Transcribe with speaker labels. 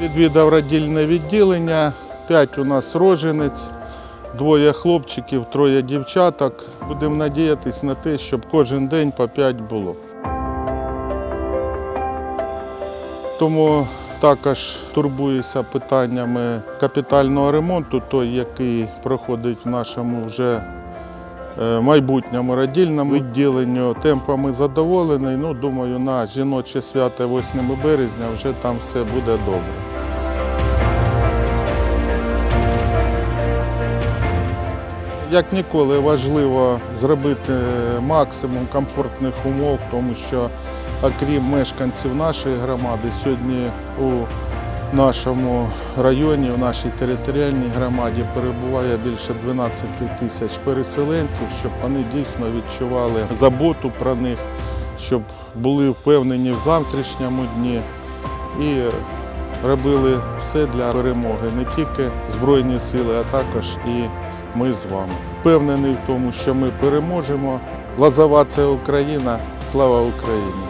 Speaker 1: Відвідав родільне відділення, п'ять у нас роженець, двоє хлопчиків, троє дівчаток. Будемо надіятися на те, щоб кожен день по п'ять було. Тому також турбуюся питаннями капітального ремонту, той, який проходить в нашому вже майбутньому родільному відділенню. Темпами задоволений. Ну, думаю, на жіноче свято 8 березня вже там все буде добре. Як ніколи важливо зробити максимум комфортних умов, тому що окрім мешканців нашої громади, сьогодні у нашому районі, в нашій територіальній громаді перебуває більше 12 тисяч переселенців, щоб вони дійсно відчували заботу про них, щоб були впевнені в завтрашньому дні і робили все для перемоги, не тільки Збройні сили, а також і ми з вами. Впевнений в тому, що ми переможемо. Лазова це Україна. Слава Україні!